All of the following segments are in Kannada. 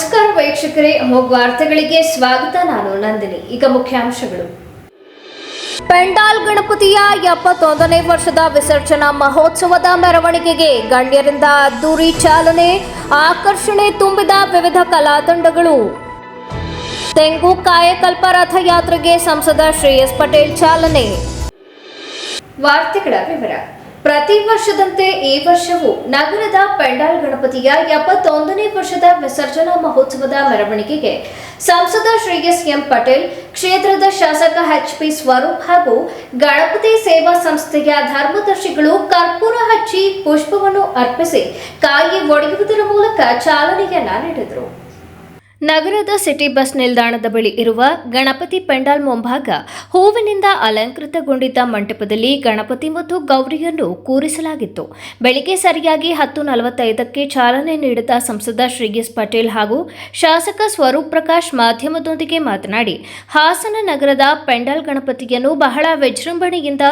ನಮಸ್ಕಾರ ವೀಕ್ಷಕರೇ ವಾರ್ತೆಗಳಿಗೆ ಸ್ವಾಗತ. ನಾನು ನಂದಿನಿ. ಈಗ ಮುಖ್ಯಾಂಶಗಳು. ಪೆಂಡಾಲ್ ಗಣಪತಿಯ ಎಪ್ಪತ್ತೊಂದನೇ ವರ್ಷದ ವಿಸರ್ಜನಾ ಮಹೋತ್ಸವದ ಮೆರವಣಿಗೆಗೆ ಗಣ್ಯರಿಂದ ಅದ್ದೂರಿ ಚಾಲನೆ, ಆಕರ್ಷಣೆ ತುಂಬಿದ ವಿವಿಧ ಕಲಾತಂಡಗಳು ತೆಂಗು ಕಾಯಕಲ್ಪ ರಥಯಾತ್ರೆಗೆ ಸಂಸದ ಶ್ರೇಯಸ್ ಪಟೇಲ್ ಚಾಲನೆ. ವಾರ್ತೆಗಳ ವಿವರ. ಪ್ರತಿ ವರ್ಷದಂತೆ ಈ ವರ್ಷವೂ ನಗರದ ಪೆಂಡಾಲ್ ಗಣಪತಿಯ ಎಪ್ಪತ್ತೊಂದನೇ ವರ್ಷದ ವಿಸರ್ಜನಾ ಮಹೋತ್ಸವದ ಮೆರವಣಿಗೆಗೆ ಸಂಸದ ಶ್ರೀ ಎಸ್ ಎಂ ಪಟೇಲ್, ಕ್ಷೇತ್ರದ ಶಾಸಕ ಎಚ್ ಪಿ ಸ್ವರೂಪ್ ಹಾಗೂ ಗಣಪತಿ ಸೇವಾ ಸಂಸ್ಥೆಯ ಧರ್ಮದರ್ಶಿಗಳು ಕರ್ಪೂರ ಹಚ್ಚಿ ಪುಷ್ಪವನ್ನು ಅರ್ಪಿಸಿ ಕಾಯಿ ಒಡೆಯುವುದರ ಮೂಲಕ ಚಾಲನೆಯನ್ನ ನೀಡಿದರು. ನಗರದ ಸಿಟಿ ಬಸ್ ನಿಲ್ದಾಣದ ಬಳಿ ಇರುವ ಗಣಪತಿ ಪೆಂಡಾಲ್ ಮುಂಭಾಗ ಹೂವಿನಿಂದ ಅಲಂಕೃತಗೊಂಡಿದ್ದ ಮಂಟಪದಲ್ಲಿ ಗಣಪತಿ ಮತ್ತು ಗೌರಿಯನ್ನು ಕೂರಿಸಲಾಗಿತ್ತು. ಬೆಳಿಗ್ಗೆ ಸರಿಯಾಗಿ ಹತ್ತು ನಲವತ್ತೈದಕ್ಕೆ ಚಾಲನೆ ನೀಡಿದ ಸಂಸದ ಶ್ರೀಗಿಸ್ ಪಟೇಲ್ ಹಾಗೂ ಶಾಸಕ ಸ್ವರೂಪ್ ಪ್ರಕಾಶ್ ಮಾಧ್ಯಮದೊಂದಿಗೆ ಮಾತನಾಡಿ, ಹಾಸನ ನಗರದ ಪೆಂಡಾಲ್ ಗಣಪತಿಯನ್ನು ಬಹಳ ವಿಜೃಂಭಣೆಯಿಂದ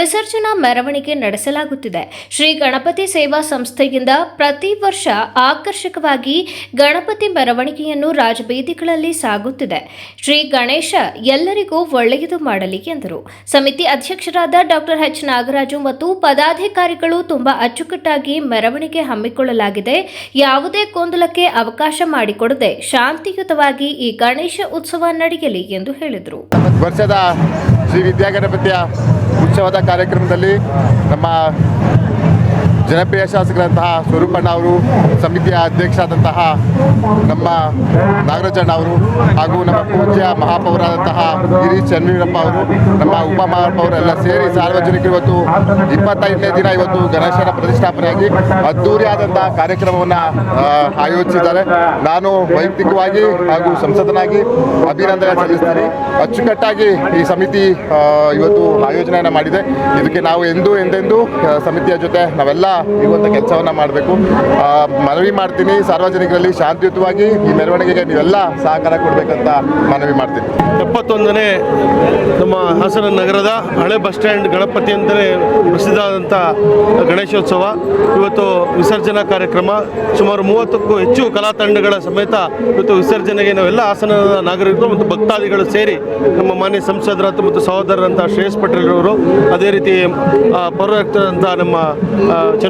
ವಿಸರ್ಜನಾ ಮೆರವಣಿಗೆ ನಡೆಸಲಾಗುತ್ತಿದೆ. ಶ್ರೀ ಗಣಪತಿ ಸೇವಾ ಸಂಸ್ಥೆಯಿಂದ ಪ್ರತಿ ವರ್ಷ ಆಕರ್ಷಕವಾಗಿ ಗಣಪತಿ ಮೆರವಣಿಗೆಯನ್ನು ರಾಜಬೀದಿಗಳಲ್ಲಿ ಸಾಗುತ್ತಿದೆ. ಶ್ರೀ ಗಣೇಶ ಎಲ್ಲರಿಗೂ ಒಳ್ಳೆಯದು ಮಾಡಲಿ ಎಂದರು. ಸಮಿತಿ ಅಧ್ಯಕ್ಷರಾದ ಡಾಕ್ಟರ್ ಎಚ್. ನಾಗರಾಜು ಮತ್ತು ಪದಾಧಿಕಾರಿಗಳು ತುಂಬಾ ಅಚ್ಚುಕಟ್ಟಾಗಿ ಮೆರವಣಿಗೆ ಹಮ್ಮಿಕೊಳ್ಳಲಾಗಿದೆ. ಯಾವುದೇ ಗೊಂದಲಕ್ಕೆ ಅವಕಾಶ ಮಾಡಿಕೊಡದೆ ಶಾಂತಿಯುತವಾಗಿ ಈ ಗಣೇಶ ಉತ್ಸವ ನಡೆಯಲಿ ಎಂದು ಹೇಳಿದರು. ಶ್ರೀ ವಿದ್ಯಾಗಣಪತಿಯ ಉತ್ಸವದ ಕಾರ್ಯಕ್ರಮದಲ್ಲಿ ನಮ್ಮ ಜನಪ್ರಿಯ ಶಾಸಕರಂತಹ ಸ್ವರೂಪಣ್ಣ ಅವರು, ಸಮಿತಿಯ ಅಧ್ಯಕ್ಷರಾದಂತಹ ನಮ್ಮ ನಾಗರಾಜಣ್ಣ ಅವರು ಹಾಗೂ ನಮ್ಮ ಪೂಜ್ಯ ಮಹಾಪೌರಾದಂತಹ ಗಿರೀಶ್ ಚನ್ನವೀರಪ್ಪ ಅವರು, ನಮ್ಮ ಉಪ ಮಹಾಪೌರೆಲ್ಲ ಸೇರಿ ಸಾರ್ವಜನಿಕರು ಇವತ್ತು ಇಪ್ಪತ್ತೈದನೇ ದಿನ ಇವತ್ತು ಗಣೇಶನ ಪ್ರತಿಷ್ಠಾಪನೆಯಾಗಿ ಅದ್ದೂರಿಯಾದಂತಹ ಕಾರ್ಯಕ್ರಮವನ್ನು ಆಯೋಜಿಸಿದ್ದಾರೆ. ನಾನು ವೈಯಕ್ತಿಕವಾಗಿ ಹಾಗೂ ಸಂಸದನಾಗಿ ಅಭಿನಂದನೆ ಸಲ್ಲಿಸ್ತೀನಿ. ಅಚ್ಚುಕಟ್ಟಾಗಿ ಈ ಸಮಿತಿ ಇವತ್ತು ಆಯೋಜನೆಯನ್ನು ಮಾಡಿದೆ. ಇದಕ್ಕೆ ನಾವು ಎಂದೂ ಎಂದೆಂದೂ ಸಮಿತಿಯ ಜೊತೆ ನಾವೆಲ್ಲ ಇರುವಂಥ ಕೆಲಸವನ್ನು ಮಾಡಬೇಕು. ಮನವಿ ಮಾಡ್ತೀನಿ. ಸಾರ್ವಜನಿಕರಲ್ಲಿ ಶಾಂತಿಯುತವಾಗಿ ಈ ಮೆರವಣಿಗೆಗೆ ನೀವೆಲ್ಲ ಸಹಕಾರ ಕೊಡಬೇಕಂತ ಮನವಿ ಮಾಡ್ತೀನಿ. ಎಪ್ಪತ್ತೊಂದನೇ ನಮ್ಮ ಹಾಸನ ನಗರದ ಹಳೆ ಬಸ್ ಸ್ಟ್ಯಾಂಡ್ ಗಣಪತಿ ಅಂತಲೇ ಪ್ರಸಿದ್ಧವಾದಂಥ ಗಣೇಶೋತ್ಸವ. ಇವತ್ತು ವಿಸರ್ಜನಾ ಕಾರ್ಯಕ್ರಮ. ಸುಮಾರು ಮೂವತ್ತಕ್ಕೂ ಹೆಚ್ಚು ಕಲಾ ತಂಡಗಳ ಸಮೇತ ಇವತ್ತು ವಿಸರ್ಜನೆಗೆ ನಾವೆಲ್ಲ ಹಾಸನ ನಾಗರಿಕರು ಮತ್ತು ಭಕ್ತಾದಿಗಳು ಸೇರಿ ನಮ್ಮ ಮಾನ್ಯ ಸಂಸದರ ಮತ್ತು ಸಹೋದರರಂಥ ಶ್ರೇಯಸ್ ಪಟೇಲ್ ಅವರು ಅದೇ ರೀತಿ ಪೌರಾಯುಕ್ತರಂಥ ನಮ್ಮ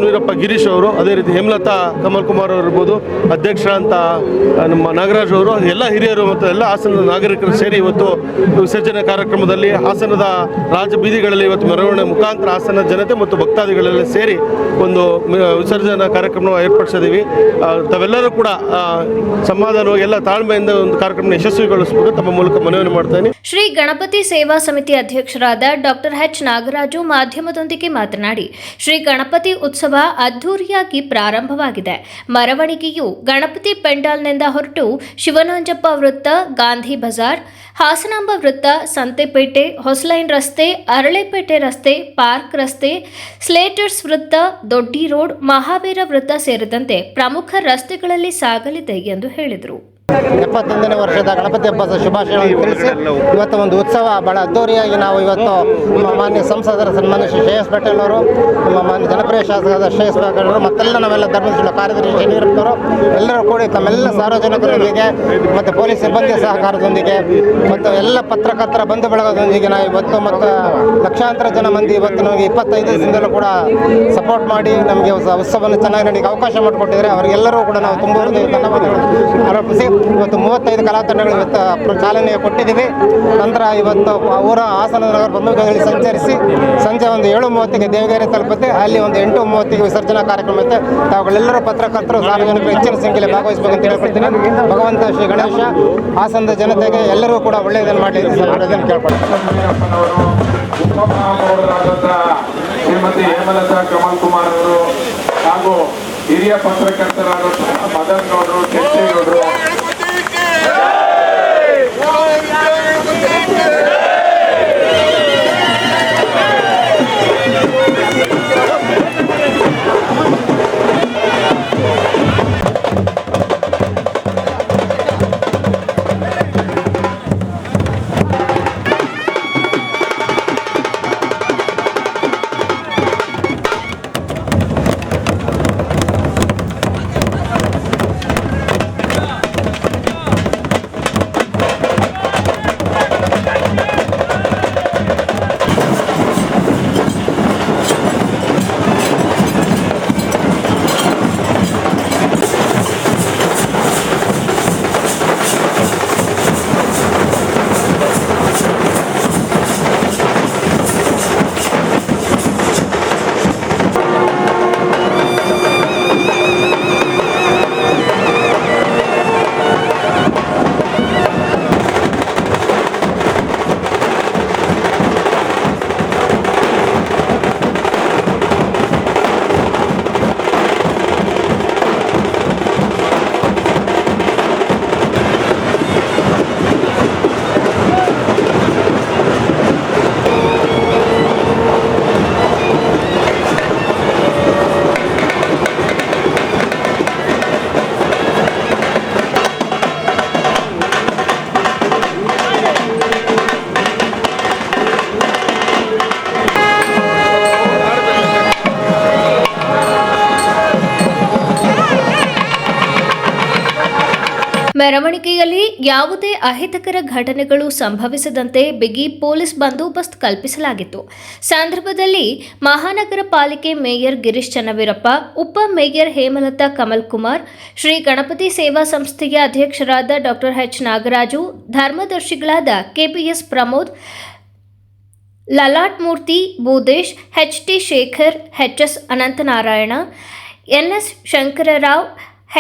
ಚನ್ನವೀರಪ್ಪ ಗಿರೀಶ್ ಅವರು, ಅದೇ ರೀತಿ ಹೇಮಲತಾ ಕಮಲ್ ಕುಮಾರ್ ಅವರು ಇರ್ಬೋದು ಅಂತ ನಮ್ಮ ನಾಗರಾಜ್ ಅವರು, ಎಲ್ಲ ಹಿರಿಯರು ಮತ್ತು ಎಲ್ಲ ಹಾಸನದ ನಾಗರಿಕರು ಸೇರಿ ಇವತ್ತು ವಿಸರ್ಜನೆ ಕಾರ್ಯಕ್ರಮದಲ್ಲಿ ಹಾಸನದ ರಾಜ ಬೀದಿಗಳಲ್ಲಿ ಇವತ್ತು ಮೆರವಣಿಗೆ ಮುಖಾಂತರ ಹಾಸನ ಜನತೆ ಮತ್ತು ಭಕ್ತಾದಿಗಳೆಲ್ಲ ಸೇರಿ ಒಂದು ವಿಸರ್ಜನಾ ಕಾರ್ಯಕ್ರಮ ಏರ್ಪಡಿಸಿದ್ದೀವಿ. ತಾವೆಲ್ಲರೂ ಕೂಡ ಸಮಾಧಾನವಾಗಿ ಎಲ್ಲ ತಾಳ್ಮೆಯಿಂದ ಒಂದು ಕಾರ್ಯಕ್ರಮ ಯಶಸ್ವಿಗೊಳಿಸಬೇಕು ತಮ್ಮ ಮೂಲಕ ಮನವಿ ಮಾಡ್ತೇನೆ ಶ್ರೀ ಗಣಪತಿ ಸೇವಾ ಸಮಿತಿ ಅಧ್ಯಕ್ಷರಾದ ಡಾಕ್ಟರ್ ಎಚ್ ನಾಗರಾಜು ಮಾಧ್ಯಮದೊಂದಿಗೆ ಮಾತನಾಡಿ, ಶ್ರೀ ಗಣಪತಿ ಉತ್ಸವ ಅದ್ಧೂರಿಯಾಗಿ ಪ್ರಾರಂಭವಾಗಿದೆ. ಮೆರವಣಿಗೆಯು ಗಣಪತಿ ಪೆಂಡಾಲ್ನಿಂದ ಹೊರಟು ಶಿವನಾಂಜಪ್ಪ ವೃತ್ತ, ಗಾಂಧಿ ಬಜಾರ್, ಹಾಸನಾಂಬ ವೃತ್ತ, ಸಂತೆಪೇಟೆ, ಹೊಸಲೈನ್ ರಸ್ತೆ, ಅರಳೆಪೇಟೆ ರಸ್ತೆ, ಪಾರ್ಕ್ ರಸ್ತೆ, ಸ್ಲೇಟರ್ಸ್ ವೃತ್ತ, ದೊಡ್ಡಿ ರೋಡ್, ಮಹಾವೀರ ವೃತ್ತ ಸೇರಿದಂತೆ ಪ್ರಮುಖ ರಸ್ತೆಗಳಲ್ಲಿ ಸಾಗಲಿದೆ ಎಂದು ಹೇಳಿದರು. ಎಪ್ಪತ್ತೊಂದನೇ ವರ್ಷದ ಗಣಪತಿ ಹಬ್ಬದ ಶುಭಾಶಯಗಳನ್ನು ತಿಳಿಸಿ, ಇವತ್ತು ಒಂದು ಉತ್ಸವ ಬಹಳ ಅದ್ದೂರಿಯಾಗಿ ನಾವು ಇವತ್ತು ನಮ್ಮ ಮಾನ್ಯ ಸಂಸದರ ಸನ್ಮಾನ್ಯ ಶ್ರೀ ಶ್ರೇಯಸ್ ಪಟೇಲ್ ಅವರು ನಮ್ಮ ಮಾನ್ಯ ಜನಪ್ರಿಯ ಶಾಸಕರಾದ ಶ್ರೇಯಸ್ ಪಟೇಲ್ ಅವರು ಮತ್ತೆಲ್ಲ ನಾವೆಲ್ಲ ಧರ್ಮಸ್ಥಳ ಕಾರ್ಯದರ್ಶಿ ಯಡಿಯೂರಪ್ಪನವರು ಎಲ್ಲರೂ ಕೂಡಿ ತಮ್ಮೆಲ್ಲ ಸಾರ್ವಜನಿಕರೊಂದಿಗೆ ಮತ್ತು ಪೊಲೀಸ್ ಸಿಬ್ಬಂದಿ ಸಹಕಾರದೊಂದಿಗೆ ಮತ್ತು ಎಲ್ಲ ಪತ್ರಕರ್ತರ ಬಂಧು ಬಳಗದೊಂದಿಗೆ ನಾವು ಇವತ್ತು ಮತ್ತು ಲಕ್ಷಾಂತರ ಜನ ಮಂದಿ ಇವತ್ತು ನಮಗೆ ಇಪ್ಪತ್ತೈದು ದಿವಸದಿಂದಲೂ ಕೂಡ ಸಪೋರ್ಟ್ ಮಾಡಿ ನಮಗೆ ಉತ್ಸ- ಉತ್ಸವವನ್ನು ಚೆನ್ನಾಗಿ ನಡೆಯಕ್ಕೆ ಅವಕಾಶ ಮಾಡಿಕೊಟ್ಟಿದ್ದಾರೆ. ಅವರಿಗೆಲ್ಲರೂ ಕೂಡ ನಾವು ತುಂಬ ಧನ್ಯವಾದಗಳು ಆರೋಪಿಸಿ ಇವತ್ತು ಮೂವತ್ತೈದು ಕಲಾ ತಂಡಗಳು ಇವತ್ತು ಚಾಲನೆ ಕೊಟ್ಟಿದ್ದೀವಿ. ನಂತರ ಇವತ್ತು ಊರ ಹಾಸನ ನಗರ ಬಂಧುಗಳಲ್ಲಿ ಸಂಚರಿಸಿ ಸಂಜೆ ಒಂದು ಏಳು ಮೂವತ್ತಿಗೆ ದೇವಗೇರಿ ತಲುಪುತ್ತೆ. ಅಲ್ಲಿ ಒಂದು ಎಂಟು ಮೂವತ್ತಿಗೆ ವಿಸರ್ಜನಾ ಕಾರ್ಯಕ್ರಮ ಇರುತ್ತೆ ತಾವುಗಳೆಲ್ಲರೂ ಪತ್ರಕರ್ತರು, ಸಾರ್ವಜನಿಕರು ಹೆಚ್ಚಿನ ಸಂಖ್ಯೆಯಲ್ಲಿ ಭಾಗವಹಿಸಬೇಕು ಅಂತ ಹೇಳ್ಕೊಡ್ತೀನಿ. ಭಗವಂತ ಶ್ರೀ ಗಣೇಶ, ಹಾಸನದ ಜನತೆಗೆ ಎಲ್ಲರೂ ಕೂಡ ಒಳ್ಳೆಯದನ್ನು ಮಾಡಲಿ ಮಾಡೋದನ್ನು ಶ್ರೀಮತಿ ಹೇಮಲತಾ ಕಮಲ್ ಕುಮಾರ್ ಅವರು ಹಾಗೂ ಹಿರಿಯ ಪತ್ರಕರ್ತರಾದಂತಹ ಮದನ್ ಗೌಡರು ಕೆಂಚೇಗೌಡರು ಯಾವುದೇ ಅಹಿತಕರ ಘಟನೆಗಳು ಸಂಭವಿಸದಂತೆ ಬಿಗಿ ಪೊಲೀಸ್ ಬಂದೋಬಸ್ತ್ ಕಲ್ಪಿಸಲಾಗಿತ್ತು. ಸಂದರ್ಭದಲ್ಲಿ ಮಹಾನಗರ ಪಾಲಿಕೆ ಮೇಯರ್ ಗಿರೀಶ್ ಚನ್ನವೀರಪ್ಪ, ಉಪ ಮೇಯರ್ ಹೇಮಲತಾ ಕಮಲ್ ಕುಮಾರ್ ಶ್ರೀ ಗಣಪತಿ ಸೇವಾ ಸಂಸ್ಥೆಯ ಅಧ್ಯಕ್ಷರಾದ doctor H. Nagaraju, ಧರ್ಮದರ್ಶಿಗಳಾದ KPS Pramod Lalat Murthy Bhudesh, H. T. Shekhar, H. S. Ananthanarayana, N. S. Shankararao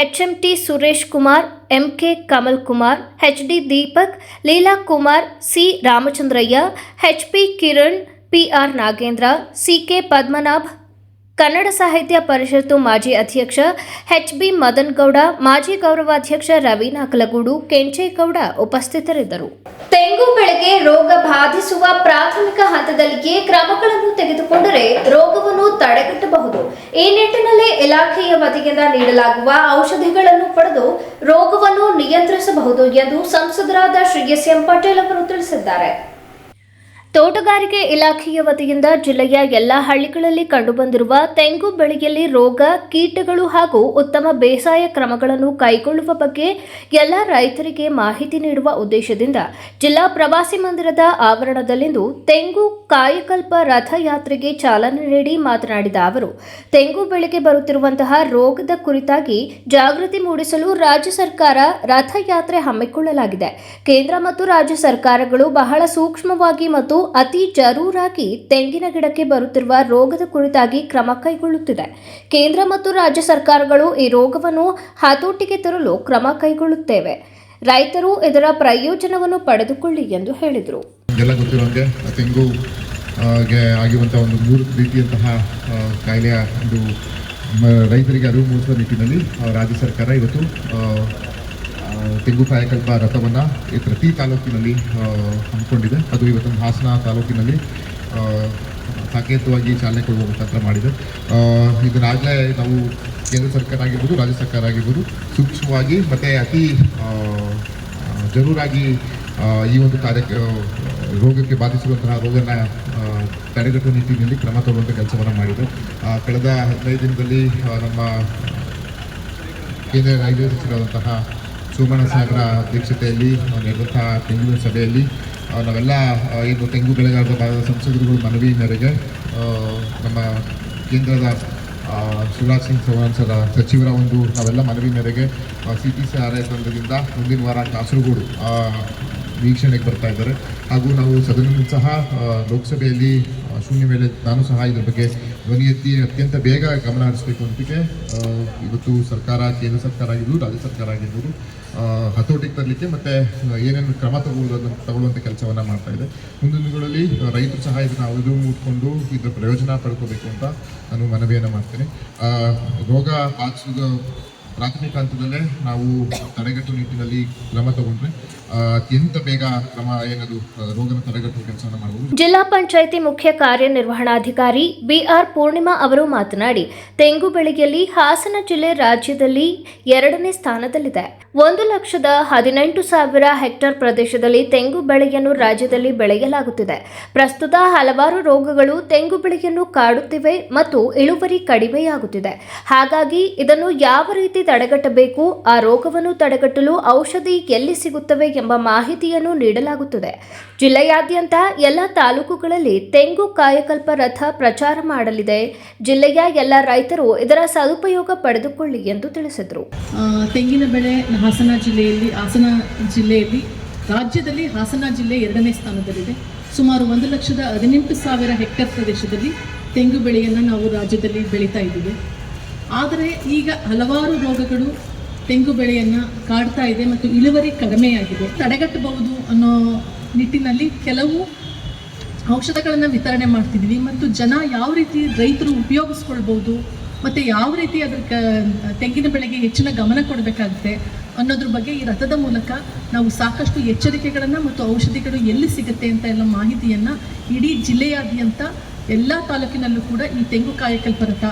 HM T. Suresh Kumar MK Kamal Kumar H D Deepak Leela Kumar C Ramachandraiah H P Kiran PR Nagendra CK Padmanabh Kannada Sahitya Parishat ಮಾಜಿ ಅಧ್ಯಕ್ಷ ಎಚ್ ಬಿ ಮದನ್ಗೌಡ, ಮಾಜಿ ಗೌರವಾಧ್ಯಕ್ಷ ರವಿ ನಾಕಲಗೂಡು ಕೆಂಚೇಗೌಡ ಉಪಸ್ಥಿತರಿದ್ದರು. ತೆಂಗು ಬೆಳೆಗೆ ರೋಗ ಬಾಧಿಸುವ ಪ್ರಾಥಮಿಕ ಹಂತದಲ್ಲಿಯೇ ಕ್ರಮಗಳನ್ನು ತೆಗೆದುಕೊಂಡರೆ ರೋಗವನ್ನು ತಡೆಗಟ್ಟಬಹುದು. ಈ ನಿಟ್ಟಿನಲ್ಲಿ ಇಲಾಖೆಯ ವತಿಯಿಂದ ನೀಡಲಾಗುವ ಔಷಧಿಗಳನ್ನು ಪಡೆದು ರೋಗವನ್ನು ನಿಯಂತ್ರಿಸಬಹುದು ಎಂದು ಸಂಸದರಾದ ಶ್ರೀ ಎಸ್ ಎಂ ಪಟೇಲ್ ಅವರು ತಿಳಿಸಿದ್ದಾರೆ. ತೋಟಗಾರಿಕೆ ಇಲಾಖೆಯ ವತಿಯಿಂದ ಜಿಲ್ಲೆಯ ಎಲ್ಲ ಹಳ್ಳಿಗಳಲ್ಲಿ ಕಂಡುಬಂದಿರುವ ತೆಂಗು ಬೆಳೆಯಲ್ಲಿ ರೋಗ, ಕೀಟಗಳು ಹಾಗೂ ಉತ್ತಮ ಬೇಸಾಯ ಕ್ರಮಗಳನ್ನು ಕೈಗೊಳ್ಳುವ ಬಗ್ಗೆ ಎಲ್ಲ ರೈತರಿಗೆ ಮಾಹಿತಿ ನೀಡುವ ಉದ್ದೇಶದಿಂದ ಜಿಲ್ಲಾ ಪ್ರವಾಸಿ ಮಂದಿರದ ಆವರಣದಲ್ಲಿಂದು ತೆಂಗು ಕಾಯಕಲ್ಪ ರಥಯಾತ್ರೆಗೆ ಚಾಲನೆ ನೀಡಿ ಮಾತನಾಡಿದ ಅವರು, ತೆಂಗು ಬೆಳೆಗೆ ಬರುತ್ತಿರುವಂತಹ ರೋಗದ ಕುರಿತಾಗಿ ಜಾಗೃತಿ ಮೂಡಿಸಲು ರಾಜ್ಯ ಸರ್ಕಾರ ರಥಯಾತ್ರೆ ಹಮ್ಮಿಕೊಳ್ಳಲಾಗಿದೆ. ಕೇಂದ್ರ ಮತ್ತು ರಾಜ್ಯ ಸರ್ಕಾರಗಳು ಬಹಳ ಸೂಕ್ಷ್ಮವಾಗಿ ಮತ್ತು ಅತಿ ಜರೂರಾಗಿ ತೆಂಗಿನ ಗಿಡಕ್ಕೆ ಬರುತ್ತಿರುವ ರೋಗದ ಕುರಿತಾಗಿ ಕ್ರಮ ಕೈಗೊಳ್ಳುತ್ತಿದೆ. ಕೇಂದ್ರ ಮತ್ತು ರಾಜ್ಯ ಸರ್ಕಾರಗಳು ಈ ರೋಗವನ್ನು ಹತೋಟಿಗೆ ತರಲು ಕ್ರಮ ಕೈಗೊಳ್ಳುತ್ತೇವೆ. ರೈತರು ಇದರ ಪ್ರಯೋಜನವನ್ನು ಪಡೆದುಕೊಳ್ಳಿ ಎಂದು ಹೇಳಿದರು. ರೈತರಿಗೆ ಅರಿವು ಮೂಡಿಸುವ ನಿಟ್ಟಿನಲ್ಲಿ ರಾಜ್ಯ ಸರ್ಕಾರ ಇವತ್ತು ತೆಂಗು ಕಾಯಕಲ್ಪ ರಥವನ್ನು ಪ್ರತಿ ತಾಲೂಕಿನಲ್ಲಿ ಹಮ್ಮಿಕೊಂಡಿದೆ. ಅದು ಇವತ್ತೊಂದು ಹಾಸನ ತಾಲೂಕಿನಲ್ಲಿ ಸಾಕೇತವಾಗಿ ಚಾಲನೆ ಕೊಡುವ ಮುಖಾಂತರ ಮಾಡಿದೆ. ಇದನ್ನಾಗಲೇ ನಾವು ಕೇಂದ್ರ ಸರ್ಕಾರ ಆಗಿರ್ಬೋದು, ರಾಜ್ಯ ಸರ್ಕಾರ ಆಗಿರ್ಬೋದು, ಸೂಕ್ಷ್ಮವಾಗಿ ಮತ್ತು ಅತಿ ಜರೂರಾಗಿ ಈ ಒಂದು ಕಾರ್ಯಕ್ಕೆ ರೋಗಕ್ಕೆ ಬಾಧಿಸಿರುವಂತಹ ರೋಗನ ತಡೆಗಟ್ಟುವ ನಿಟ್ಟಿನಲ್ಲಿ ಕ್ರಮ ತಗೊಳ್ಳುವಂಥ ಕೆಲಸವನ್ನು ಮಾಡಿದೆ. ಕಳೆದ ಹದಿನೈದು ದಿನದಲ್ಲಿ ನಮ್ಮ ಕೇಂದ್ರ ರೈಲ್ವೆ ಸಚಿವರಾದಂತಹ ಸೋಮಣ್ಣ ಸಾಗರ ಅಧ್ಯಕ್ಷತೆಯಲ್ಲಿ ನಡೆದಂತಹ ತೆಂಗಿನ ಸಭೆಯಲ್ಲಿ ನಾವೆಲ್ಲ ಏನು ತೆಂಗು ಬೆಳೆಗಾರರ ಭಾಗದ ಸಂಸದರುಗಳು ಮನವಿ ಮೇರೆಗೆ ನಮ್ಮ ಕೇಂದ್ರದ ಶಿವರಾಜ್ ಸಿಂಗ್ ಚೌಹಾಣ್ ಸರ, ಸಚಿವರ ಒಂದು, ನಾವೆಲ್ಲ ಮನವಿ ಮೇರೆಗೆ C T C R I ತಂಡದಿಂದ ಮುಂದಿನ ವಾರ ಕಾಸರಗೋಡು ವೀಕ್ಷಣೆಗೆ ಬರ್ತಾ ಇದ್ದಾರೆ. ಹಾಗೂ ನಾವು ಸದನದಲ್ಲೂ ಸಹ ಲೋಕಸಭೆಯಲ್ಲಿ ಶೂನ್ಯ ಮೇಲೆ ನಾನು ಸಹ ಇದ್ರ ಬಗ್ಗೆ ಧ್ವನಿ ಎತ್ತಿ ಅತ್ಯಂತ ಬೇಗ ಗಮನ ಹರಿಸಬೇಕು ಅಂತಕ್ಕೆ ಇವತ್ತು ಸರ್ಕಾರ, ಕೇಂದ್ರ ಸರ್ಕಾರ ಆಗಿರ್ಬೋದು, ರಾಜ್ಯ ಸರ್ಕಾರ ಆಗಿರ್ಬೋದು ಹತೋಟಿಗೆ ತರಲಿಕ್ಕೆ ಮತ್ತು ಏನೇನು ಕ್ರಮ ತಗೊಳ್ಳೋದನ್ನು ತಗೊಳ್ಳುವಂಥ ಕೆಲಸವನ್ನು ಮಾಡ್ತಾ ಇದೆ. ಮುಂದಿನ ದಿನಗಳಲ್ಲಿ ರೈತರು ಸಹ ಇದನ್ನು ಅವರು ಮುಟ್ಕೊಂಡು ಇದರ ಪ್ರಯೋಜನ ಪಡ್ಕೋಬೇಕು ಅಂತ ನಾನು ಮನವಿಯನ್ನು ಮಾಡ್ತೇನೆ. ರೋಗ ಬಾಧಿಸಿದ ಪ್ರಾಥಮಿಕ ಹಂತದಲ್ಲೇ ನಾವು ತಡೆಗಟ್ಟುವ ನಿಟ್ಟಿನಲ್ಲಿ ಕ್ರಮ ತಗೊಂಡ್ರೆ ಅತ್ಯಂತ ಬೇಗ ಕ್ರಮ ಏನದು ರೋಗನ ತಡೆಗಟ್ಟುವ ಕೆಲಸ ಮಾಡಬಹುದು ಜಿಲ್ಲಾ ಪಂಚಾಯಿತಿ ಮುಖ್ಯ ಕಾರ್ಯನಿರ್ವಹಣಾಧಿಕಾರಿ ಬಿಆರ್ ಪೂರ್ಣಿಮಾ ಅವರು ಮಾತನಾಡಿ, ತೆಂಗು ಬೆಳೆಯಲ್ಲಿ ಹಾಸನ ಜಿಲ್ಲೆ ರಾಜ್ಯದಲ್ಲಿ ಎರಡನೇ ಸ್ಥಾನದಲ್ಲಿದೆ. ಒಂದು ಲಕ್ಷದ ಹದಿನೆಂಟು ಸಾವಿರ ಹೆಕ್ಟೇರ್ ಪ್ರದೇಶದಲ್ಲಿ ತೆಂಗು ಬೆಳೆಯನ್ನು ರಾಜ್ಯದಲ್ಲಿ ಬೆಳೆಯಲಾಗುತ್ತಿದೆ. ಪ್ರಸ್ತುತ ಹಲವಾರು ರೋಗಗಳು ತೆಂಗು ಬೆಳೆಯನ್ನು ಕಾಡುತ್ತಿವೆ ಮತ್ತು ಇಳುವರಿ ಕಡಿಮೆಯಾಗುತ್ತಿದೆ. ಹಾಗಾಗಿ ಇದನ್ನು ಯಾವ ರೀತಿ ತಡೆಗಟ್ಟಬೇಕು, ಆ ರೋಗವನ್ನು ತಡೆಗಟ್ಟಲು ಔಷಧಿ ಎಲ್ಲಿ ಸಿಗುತ್ತವೆ ಎಂಬ ಮಾಹಿತಿಯನ್ನು ನೀಡಲಾಗುತ್ತದೆ. ಜಿಲ್ಲೆಯಾದ್ಯಂತ ಎಲ್ಲ ತಾಲೂಕುಗಳಲ್ಲಿ ತೆಂಗು ಕಾಯಕಲ್ಪ ರಥ ಪ್ರಚಾರ ಮಾಡಲಿದೆ. ಜಿಲ್ಲೆಯ ಎಲ್ಲ ರೈತರು ಇದರ ಸದುಪಯೋಗ ಪಡೆದುಕೊಳ್ಳಿ ಎಂದು ತಿಳಿಸಿದರು. ತೆಂಗಿನ ಬೆಳೆ ಹಾಸನ ಜಿಲ್ಲೆಯಲ್ಲಿ ಹಾಸನ ಜಿಲ್ಲೆಯಲ್ಲಿ, ರಾಜ್ಯದಲ್ಲಿ ಹಾಸನ ಜಿಲ್ಲೆ ಎರಡನೇ ಸ್ಥಾನದಲ್ಲಿದೆ. ಸುಮಾರು ಒಂದು ಲಕ್ಷದ ಹದಿನೆಂಟು ಸಾವಿರ ಹೆಕ್ಟೇರ್ ಪ್ರದೇಶದಲ್ಲಿ ತೆಂಗು ಬೆಳೆಯನ್ನು ನಾವು ರಾಜ್ಯದಲ್ಲಿ ಬೆಳೀತಾ ಇದ್ದೀವಿ. ಆದರೆ ಈಗ ಹಲವಾರು ರೋಗಗಳು ತೆಂಗು ಬೆಳೆಯನ್ನು ಕಾಡ್ತಾ ಇದೆ ಮತ್ತು ಇಳುವರಿ ಕಡಿಮೆಯಾಗಿದೆ. ತಡೆಗಟ್ಟಬಹುದು ಅನ್ನೋ ನಿಟ್ಟಿನಲ್ಲಿ ಕೆಲವು ಔಷಧಗಳನ್ನು ವಿತರಣೆ ಮಾಡ್ತಿದ್ವಿ ಮತ್ತು ಜನ ಯಾವ ರೀತಿ ರೈತರು ಉಪಯೋಗಿಸ್ಕೊಳ್ಬೋದು ಮತ್ತು ಯಾವ ರೀತಿ ಅದ್ರ ಕ, ತೆಂಗಿನ ಬೆಳೆಗೆ ಹೆಚ್ಚಿನ ಗಮನ ಕೊಡಬೇಕಾಗುತ್ತೆ ಅನ್ನೋದ್ರ ಬಗ್ಗೆ ಈ ರಥದ ಮೂಲಕ ನಾವು ಸಾಕಷ್ಟು ಎಚ್ಚರಿಕೆಗಳನ್ನು ಮತ್ತು ಔಷಧಿಗಳು ಎಲ್ಲಿ ಸಿಗುತ್ತೆ ಅಂತ ಎಲ್ಲ ಮಾಹಿತಿಯನ್ನು ಇಡೀ ಜಿಲ್ಲೆಯಾದ್ಯಂತ ಎಲ್ಲ ತಾಲೂಕಿನಲ್ಲೂ ಕೂಡ ಈ ತೆಂಗು ಕಾಯಕಲ್ಪ ರಥ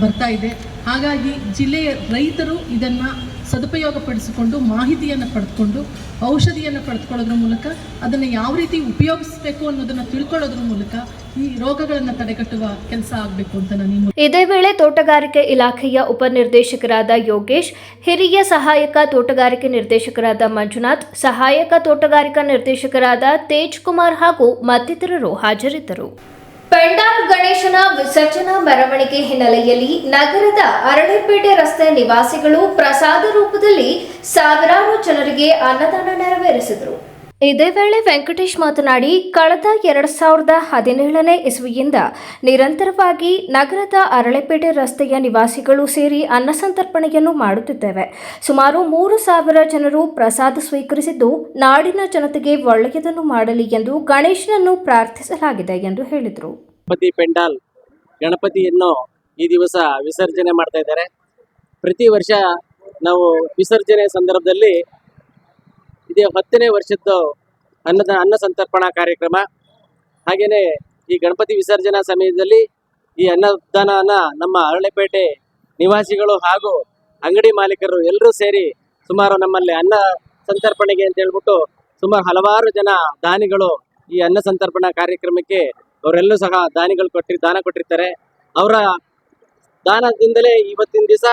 ಬರ್ತಾ ಇದೆ. ಹಾಗಾಗಿ ಜಿಲ್ಲೆಯ ರೈತರು ಇದನ್ನು ಸದುಪಯೋಗಪಡಿಸಿಕೊಂಡು ಮಾಹಿತಿಯನ್ನು ಪಡೆದುಕೊಂಡು ಔಷಧಿಯನ್ನು ಪಡೆದುಕೊಳ್ಳೋದ್ರ ಮೂಲಕ ಅದನ್ನು ಯಾವ ರೀತಿ ಉಪಯೋಗಿಸಬೇಕು ಅನ್ನೋದನ್ನು ತಿಳ್ಕೊಳ್ಳೋದ್ರ ಮೂಲಕ ಈ ರೋಗಗಳನ್ನು ತಡೆಗಟ್ಟುವ ಕೆಲಸ ಆಗಬೇಕು ಅಂತ ನಾನು ಇದೇ ವೇಳೆ ತೋಟಗಾರಿಕೆ ಇಲಾಖೆಯ ಉಪನಿರ್ದೇಶಕರಾದ ಯೋಗೇಶ್, ಹಿರಿಯ ಸಹಾಯಕ ತೋಟಗಾರಿಕೆ ನಿರ್ದೇಶಕರಾದ ಮಂಜುನಾಥ್, ಸಹಾಯಕ ತೋಟಗಾರಿಕಾ ನಿರ್ದೇಶಕರಾದ ತೇಜ್ ಕುಮಾರ್ ಹಾಗೂ ಮತ್ತಿತರರು ಹಾಜರಿದ್ದರು. ಪೆಂಡಾಲ್ ಗಣೇಶನ ವಿಸರ್ಜನಾ ಮೆರವಣಿಗೆ ಹಿನ್ನೆಲೆಯಲ್ಲಿ ನಗರದ ಅರಳಿಪೇಟೆ ರಸ್ತೆ ನಿವಾಸಿಗಳು ಪ್ರಸಾದ ರೂಪದಲ್ಲಿ ಸಾವಿರಾರು ಜನರಿಗೆ ಅನ್ನದಾನ ನೆರವೇರಿಸಿದರು. ಇದೇ ವೇಳೆ ವೆಂಕಟೇಶ್ ಮಾತನಾಡಿ, ಕಳೆದ ಎರಡು ಸಾವಿರದ ಹದಿನೇಳನೇ ಇಸ್ವಿಯಿಂದ ನಿರಂತರವಾಗಿ ನಗರದ ಅರಳೆಪೇಟೆ ರಸ್ತೆಯ ನಿವಾಸಿಗಳು ಸೇರಿ ಅನ್ನ ಸಂತರ್ಪಣೆಯನ್ನು ಮಾಡುತ್ತಿದ್ದೇವೆ. ಸುಮಾರು ಮೂರು ಸಾವಿರ ಜನರು ಪ್ರಸಾದ ಸ್ವೀಕರಿಸಿದ್ದು, ನಾಡಿನ ಜನತೆಗೆ ಒಳ್ಳೆಯದನ್ನು ಮಾಡಲಿ ಎಂದು ಗಣೇಶನನ್ನು ಪ್ರಾರ್ಥಿಸಲಾಗಿದೆ ಎಂದು ಹೇಳಿದರು. ಗಣಪತಿ ಪೆಂಡಾಲ್ ಗಣಪತಿಯನ್ನು ಈ ದಿವಸ ವಿಸರ್ಜನೆ ಮಾಡ್ತಾ ಇದ್ದಾರೆ. ಪ್ರತಿ ವರ್ಷ ನಾವು ವಿಸರ್ಜನೆ ಸಂದರ್ಭದಲ್ಲಿ ಇದೇ ಹತ್ತನೇ ವರ್ಷದ್ದು ಅನ್ನದ ಅನ್ನ ಸಂತರ್ಪಣಾ ಕಾರ್ಯಕ್ರಮ. ಹಾಗೆಯೇ ಈ ಗಣಪತಿ ವಿಸರ್ಜನಾ ಸಮಯದಲ್ಲಿ ಈ ಅನ್ನದಾನನ ನಮ್ಮ ಅರಳೆಪೇಟೆ ನಿವಾಸಿಗಳು ಹಾಗೂ ಅಂಗಡಿ ಮಾಲೀಕರು ಎಲ್ಲರೂ ಸೇರಿ ಸುಮಾರು ನಮ್ಮಲ್ಲಿ ಅನ್ನ ಸಂತರ್ಪಣೆಗೆ ಅಂತ ಹೇಳ್ಬಿಟ್ಟು ಸುಮಾರು ಹಲವಾರು ಜನ ದಾನಿಗಳು ಈ ಅನ್ನ ಸಂತರ್ಪಣಾ ಕಾರ್ಯಕ್ರಮಕ್ಕೆ ಅವರೆಲ್ಲೂ ಸಹ ದಾನಿಗಳು ಕೊಟ್ಟಿ, ದಾನ ಕೊಟ್ಟಿರ್ತಾರೆ. ಅವರ ದಾನದಿಂದಲೇ ಇವತ್ತಿನ ದಿವಸ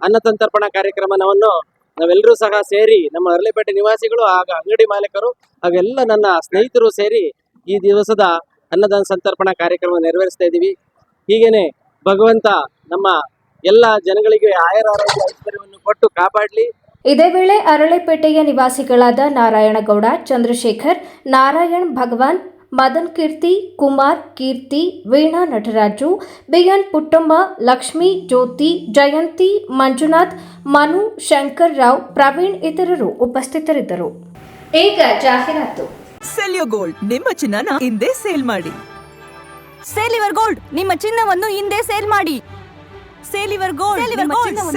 ಅನ್ನ ಸಂತರ್ಪಣಾ ಕಾರ್ಯಕ್ರಮವನ್ನು ನಾವೆಲ್ಲರೂ ಸಹ ಸೇರಿ ನಮ್ಮ ಅರಳೆಪೇಟೆ ನಿವಾಸಿಗಳು ಆಗ ಅಂಗಡಿ ಮಾಲೀಕರು ಹಾಗೆಲ್ಲ ನನ್ನ ಸ್ನೇಹಿತರು ಸೇರಿ ಈ ದಿವಸದ ಅನ್ನದಾನ ಸಂತರ್ಪಣಾ ಕಾರ್ಯಕ್ರಮ ನೆರವೇರಿಸ್ತಾ ಇದ್ದೀವಿ. ಹೀಗೇನೆ ಭಗವಂತ ನಮ್ಮ ಎಲ್ಲ ಜನಗಳಿಗೆ ಆಯರ ಆರೋಗ್ಯ ಕೊಟ್ಟು ಕಾಪಾಡಲಿ. ಇದೇ ವೇಳೆ ಅರಳೆಪೇಟೆಯ ನಿವಾಸಿಗಳಾದ ನಾರಾಯಣಗೌಡ, ಚಂದ್ರಶೇಖರ್, ನಾರಾಯಣ್ ಭಗವಾನ್ ಮದನ್ ಕೀರ್ತಿ ಕುಮಾರ್ ಕೀರ್ತಿ ವೀಣಾ ನಟರಾಜು ಬಿಎನ್ ಪುಟ್ಟಮ್ಮ ಲಕ್ಷ್ಮಿ ಜ್ಯೋತಿ ಜಯಂತಿ ಮಂಜುನಾಥ್ ಮನು ಶಂಕರ್ ರಾವ್ ಪ್ರವೀಣ್ ಇತರರು ಉಪಸ್ಥಿತರಿದ್ದರು. ಈಗ ಜಾಹೀರಾತು. ಸೆಲ್ಯೋ ಗೋಲ್ಡ್ ನಿಮ್ಮ ಚಿನ್ನನ ಹಿಂದೆ ಸೇಲ್ ಮಾಡಿ. ಸೇಲಿವರ್ ಗೋಲ್ಡ್ ನಿಮ್ಮ ಚಿನ್ನವನ್ನು ಹಿಂದೆ ಸೇಲ್ ಮಾಡಿ. ಸೇಲಿವರ್ ಗೋಲ್ಡ್ ನಿಮ್ಮ ಚಿನ್ನವನ್ನು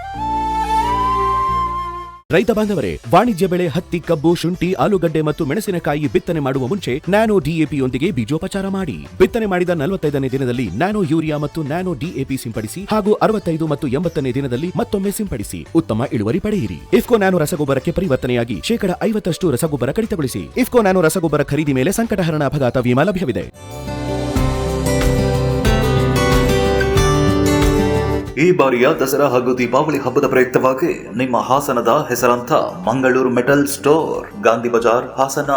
ರೈತ ಬಾಂಧವರೇ, ವಾಣಿಜ್ಯ ಬೆಳೆ, ಹತ್ತಿ, ಕಬ್ಬು, ಶುಂಠಿ, ಆಲೂಗಡ್ಡೆ ಮತ್ತು ಮೆಣಸಿನಕಾಯಿ ಬಿತ್ತನೆ ಮಾಡುವ ಮುಂಚೆ ನ್ಯಾನೋ ಡಿಎಪಿಯೊಂದಿಗೆ ಬೀಜೋಪಚಾರ ಮಾಡಿ. ಬಿತ್ತನೆ ಮಾಡಿದ ನಲವತ್ತೈದನೇ ದಿನದಲ್ಲಿ ನ್ಯಾನೋ ಯೂರಿಯಾ ಮತ್ತು ನ್ಯಾನೋ ಡಿಎಪಿ ಸಿಂಪಡಿಸಿ ಹಾಗೂ ಅರವತ್ತೈದು ಮತ್ತು ಎಂಬತ್ತನೇ ದಿನದಲ್ಲಿ ಮತ್ತೊಮ್ಮೆ ಸಿಂಪಡಿಸಿ. ಉತ್ತಮ ಇಳುವರಿ ಪಡೆಯಿರಿ. ಇಫ್ಕೋ ನ್ಯಾನೋ ರಸಗೊಬ್ಬರಕ್ಕೆ ಪರಿವರ್ತನೆಯಾಗಿ ಶೇಕಡ ಐವತ್ತಷ್ಟು ರಸಗೊಬ್ಬರ ಕಡಿತಗೊಳಿಸಿ. ಇಫ್ಕೋ ನ್ಯಾನೋ ರಸಗೊಬ್ಬರ ಖರೀದಿ ಮೇಲೆ ಸಂಕಟಹರಣ ಅಪಘಾತ ವಿಮಾ ಲಭ್ಯವಿದೆ. ಈ ಬಾರಿಯ ದಸರಾ ಹಾಗೂ ದೀಪಾವಳಿ ಹಬ್ಬದ ಪ್ರಯುಕ್ತವಾಗಿ ನಿಮ್ಮ ಹಾಸನದ ಹೆಸರಾಂತ ಮಂಗಳೂರು ಮೆಟಲ್ ಸ್ಟೋರ್, ಗಾಂಧಿ ಬಜಾರ್, ಹಾಸನ.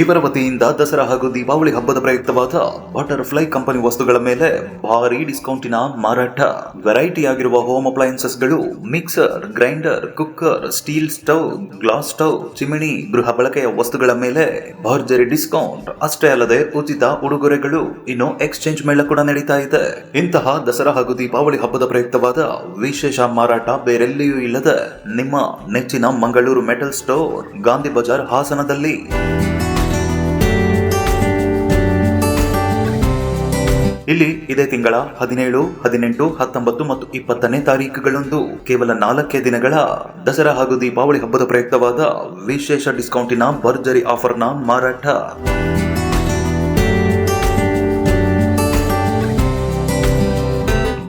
ಇವರ ವತಿಯಿಂದ ದಸರಾ ಹಾಗೂ ದೀಪಾವಳಿ ಹಬ್ಬದ ಪ್ರಯುಕ್ತವಾದ ಬಟರ್ಫ್ಲೈ ಕಂಪನಿ ವಸ್ತುಗಳ ಮೇಲೆ ಭಾರಿ ಡಿಸ್ಕೌಂಟಿನ ಮಾರಾಟ. ವೆರೈಟಿ ಆಗಿರುವ home ಅಪ್ಲಯನ್ಸಸ್ಗಳು mixer grinder cooker steel stove glass stove chimney, ಗೃಹ ಬಳಕೆಯ ವಸ್ತುಗಳ ಮೇಲೆ ಭರ್ಜರಿ ಡಿಸ್ಕೌಂಟ್. ಅಷ್ಟೇ ಅಲ್ಲದೆ ಉಚಿತ ಉಡುಗೊರೆಗಳು ಇನ್ನು ಎಕ್ಸ್ಚೇಂಜ್ ಮೇಳ ಕೂಡ ನಡೀತಾ ಇದೆ. ಇಂತಹ ದಸರಾ ಹಾಗೂ ದೀಪಾವಳಿ ಹಬ್ಬದ ಪ್ರಯುಕ್ತವಾದ ವಿಶೇಷ ಮಾರಾಟ ಬೇರೆಲ್ಲಿಯೂ ಇಲ್ಲದೆ ನಿಮ್ಮ ನೆಚ್ಚಿನ ಮಂಗಳೂರು ಮೆಟಲ್ ಸ್ಟೋರ್, ಗಾಂಧಿ ಬಜಾರ್ ಹಾಸನದಲ್ಲಿ. ಇಲ್ಲಿ ಇದೇ ತಿಂಗಳ ಹದಿನೇಳು, ಹದಿನೆಂಟು, ಹತ್ತೊಂಬತ್ತು ಮತ್ತು ಇಪ್ಪತ್ತನೇ ತಾರೀಕುಗಳಂದು ಕೇವಲ ನಾಲ್ಕೇ ದಿನಗಳ ದಸರಾ ಹಾಗೂ ದೀಪಾವಳಿ ಹಬ್ಬದ ಪ್ರಯುಕ್ತವಾದ ವಿಶೇಷ ಡಿಸ್ಕೌಂಟಿನ ಭರ್ಜರಿ ಆಫರ್ನ ಮಾರಾಟ.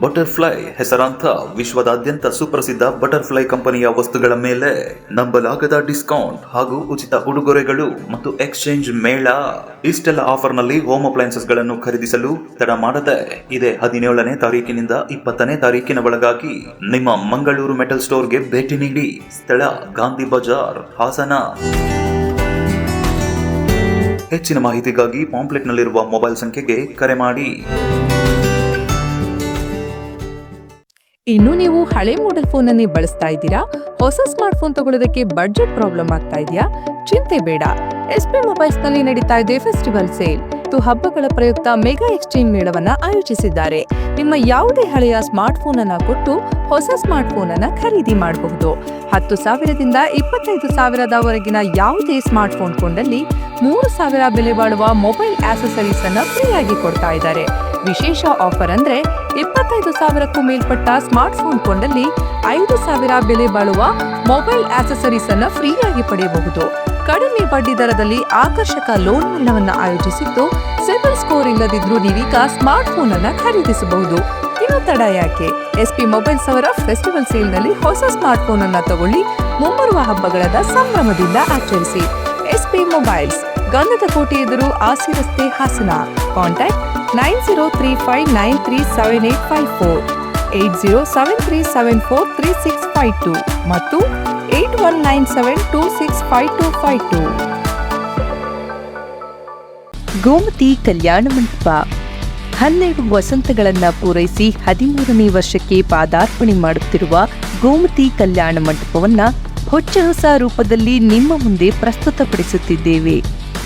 ಬಟರ್ಫ್ಲೈ ಹೆಸರಾಂತ ವಿಶ್ವದಾದ್ಯಂತ ಸುಪ್ರಸಿದ್ಧ ಬಟರ್ಫ್ಲೈ ಕಂಪನಿಯ ವಸ್ತುಗಳ ಮೇಲೆ ನಂಬಲಾಗದ ಡಿಸ್ಕೌಂಟ್ ಹಾಗೂ ಉಚಿತ ಉಡುಗೊರೆಗಳು ಮತ್ತು ಎಕ್ಸ್ಚೇಂಜ್ ಮೇಳ. ಇಷ್ಟೆಲ್ಲ ಆಫರ್ನಲ್ಲಿ ಹೋಮ್ ಅಪ್ಲೈನ್ಸಸ್ಗಳನ್ನು ಖರೀದಿಸಲು ತಡ ಮಾಡದೆ ಇದೇ ಹದಿನೇಳನೇ ತಾರೀಕಿನಿಂದ ಇಪ್ಪತ್ತನೇ ತಾರೀಕಿನ ಒಳಗಾಗಿ ನಿಮ್ಮ ಮಂಗಳೂರು ಮೆಟಲ್ ಸ್ಟೋರ್ಗೆ ಭೇಟಿ ನೀಡಿ ಸ್ಥಳ ಗಾಂಧಿ ಬಜಾರ್, ಹಾಸನ. ಹೆಚ್ಚಿನ ಮಾಹಿತಿಗಾಗಿ ಪಾಂಪ್ಲೆಟ್ನಲ್ಲಿರುವ ಮೊಬೈಲ್ ಸಂಖ್ಯೆಗೆ ಕರೆ ಮಾಡಿ. ಇನ್ನು ನೀವು ಹಳೆ ಮಾಡೆಲ್ ಫೋನ್ ಅನ್ನೇ ಬಳಸ್ತಾ ಇದ್ದೀರಾ? ಹೊಸ ಸ್ಮಾರ್ಟ್ ಫೋನ್ ತಗೊಳ್ಳೋದಕ್ಕೆ ಬಡ್ಜೆಟ್ ಪ್ರಾಬ್ಲಮ್ ಆಗ್ತಾ ಇದೆಯಾ? ಚಿಂತೆ ಬೇಡ. ಎಸ್ ಪಿ ಮೊಬೈಲ್ಸ್ನಲ್ಲಿ ನಡೀತಾ ಇದೆ ಫೆಸ್ಟಿವಲ್ ಸೇಲ್ ಮತ್ತು ಹಬ್ಬಗಳ ಪ್ರಯುಕ್ತ ಮೆಗಾ ಎಕ್ಸ್ಚೇಂಜ್ ಮೇಳವನ್ನ ಆಯೋಜಿಸಿದ್ದಾರೆ. ನಿಮ್ಮ ಯಾವುದೇ ಹಳೆಯ ಸ್ಮಾರ್ಟ್ ಫೋನ್ ಅನ್ನ ಕೊಟ್ಟು ಹೊಸ ಸ್ಮಾರ್ಟ್ ಫೋನ್ ಅನ್ನ ಖರೀದಿ ಮಾಡಬಹುದು. ಹತ್ತು ಸಾವಿರದಿಂದ ಇಪ್ಪತ್ತೈದು ಸಾವಿರದವರೆಗಿನ ಯಾವುದೇ ಸ್ಮಾರ್ಟ್ ಫೋನ್ ಕೊಂಡಲ್ಲಿ ಮೂರು ಸಾವಿರ ಬೆಲೆ ಬಾಳುವ ಮೊಬೈಲ್ ಆಕ್ಸೆಸರೀಸ್ ಅನ್ನ ಫ್ರೀಯಾಗಿ ಕೊಡ್ತಾ ಇದ್ದಾರೆ. ವಿಶೇಷ ಆಫರ್ ಅಂದ್ರೆ ಇಪ್ಪತ್ತೈದು ಸಾವಿರಕ್ಕೂ ಮೇಲ್ಪಟ್ಟ ಸ್ಮಾರ್ಟ್ ಫೋನ್ ಕೊಂಡಲ್ಲಿ ಐದು ಸಾವಿರ ಬೆಲೆ ಬಾಳುವ ಮೊಬೈಲ್ ಆಕ್ಸೆಸರೀಸ್ ಅನ್ನು ಫ್ರೀಯಾಗಿ ಪಡೆಯಬಹುದು. ಕಡಿಮೆ ಬಡ್ಡಿ ದರದಲ್ಲಿ ಆಕರ್ಷಕ ಲೋನ್ ಮೇಳವನ್ನು ಆಯೋಜಿಸಿದ್ದು, ಸಿಬಿಲ್ ಸ್ಕೋರ್ ಇಲ್ಲದಿದ್ರೂ ನೀವೀಗ ಸ್ಮಾರ್ಟ್ ಫೋನ್ ಅನ್ನ ಖರೀದಿಸಬಹುದು. ಇನ್ನು ತಡ ಯಾಕೆ? ಎಸ್ಪಿ ಮೊಬೈಲ್ಸ್ ಅವರ ಫೆಸ್ಟಿವಲ್ ಸೇಲ್ನಲ್ಲಿ ಹೊಸ ಸ್ಮಾರ್ಟ್ ಫೋನ್ ಅನ್ನ ತಗೊಳ್ಳಿ, ಮುಂಬರುವ ಹಬ್ಬಗಳ ಸಂಭ್ರಮದಿಂದ ಆಚರಿಸಿ. ಎಸ್ಪಿ ಮೊಬೈಲ್ಸ್, ಗಂಧದ ಕೋಟೆ ಎದುರು ಆಸಿ ರಸ್ತೆ Hassan. Contact nine zero three five nine three seven eight five four eight zero seven three seven four three six five two ಮತ್ತು eight one nine seven two six five two five two. Gomathi ಕಲ್ಯಾಣ ಮಂಟಪ. ಹನ್ನೆರಡು ವಸಂತಗಳನ್ನ ಪೂರೈಸಿ ಹದಿಮೂರನೇ ವರ್ಷಕ್ಕೆ ಪಾದಾರ್ಪಣೆ ಮಾಡುತ್ತಿರುವ ಗೋಮತಿ ಕಲ್ಯಾಣ ಮಂಟಪವನ್ನ ಹೊಚ್ಚ ಹೊಸ ರೂಪದಲ್ಲಿ ನಿಮ್ಮ ಮುಂದೆ ಪ್ರಸ್ತುತಪಡಿಸುತ್ತಿದ್ದೇವೆ.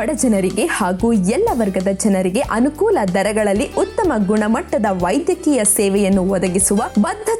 ಬಡ ಜನರಿಗೆ ಹಾಗೂ ಎಲ್ಲ ವರ್ಗದ ಜನರಿಗೆ ಅನುಕೂಲ ದರಗಳಲ್ಲಿ ಉತ್ತಮ ಗುಣಮಟ್ಟದ ವೈದ್ಯಕೀಯ ಸೇವೆಯನ್ನು ಒದಗಿಸುವ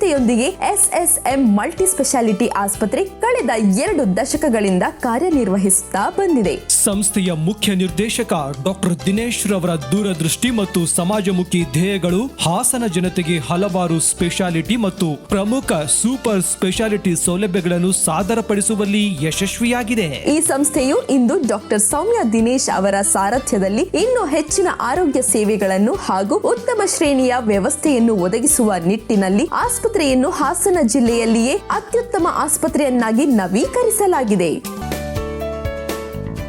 ಬದ್ಧತೆಯೊಂದಿಗೆ ಎಸ್ಎಸ್ಎಂ ಮಲ್ಟಿ ಸ್ಪೆಷಾಲಿಟಿ ಆಸ್ಪತ್ರೆ ಕಳೆದ ಎರಡು ದಶಕಗಳಿಂದ ಕಾರ್ಯನಿರ್ವಹಿಸುತ್ತಾ ಬಂದಿದೆ. ಸಂಸ್ಥೆಯ ಮುಖ್ಯ ನಿರ್ದೇಶಕ ಡಾಕ್ಟರ್ ದಿನೇಶ್ ರವರ ದೂರದೃಷ್ಟಿ ಮತ್ತು ಸಮಾಜಮುಖಿ ಧ್ಯೇಯಗಳು ಹಾಸನ ಜನತೆಗೆ ಹಲವಾರು ಸ್ಪೆಷಾಲಿಟಿ ಮತ್ತು ಪ್ರಮುಖ ಸೂಪರ್ ಸ್ಪೆಷಾಲಿಟಿ ಸೌಲಭ್ಯಗಳನ್ನು ಸಾದರಪಡಿಸುವಲ್ಲಿ ಯಶಸ್ವಿಯಾಗಿದೆ. ಈ ಸಂಸ್ಥೆಯು ಇಂದು ಡಾಕ್ಟರ್ ಸೌಮ್ಯ ದಿನೇಶ್ ಅವರ ಸಾರಥ್ಯದಲ್ಲಿ ಇನ್ನೂ ಹೆಚ್ಚಿನ ಆರೋಗ್ಯ ಸೇವೆಗಳನ್ನು ಹಾಗೂ ಉತ್ತಮ ಶ್ರೇಣಿಯ ವ್ಯವಸ್ಥೆಯನ್ನು ಒದಗಿಸುವ ನಿಟ್ಟಿನಲ್ಲಿ ಆಸ್ಪತ್ರೆಯನ್ನು ಹಾಸನ ಜಿಲ್ಲೆಯಲ್ಲಿಯೇ ಅತ್ಯುತ್ತಮ ಆಸ್ಪತ್ರೆಯನ್ನಾಗಿ ನವೀಕರಿಸಲಾಗಿದೆ.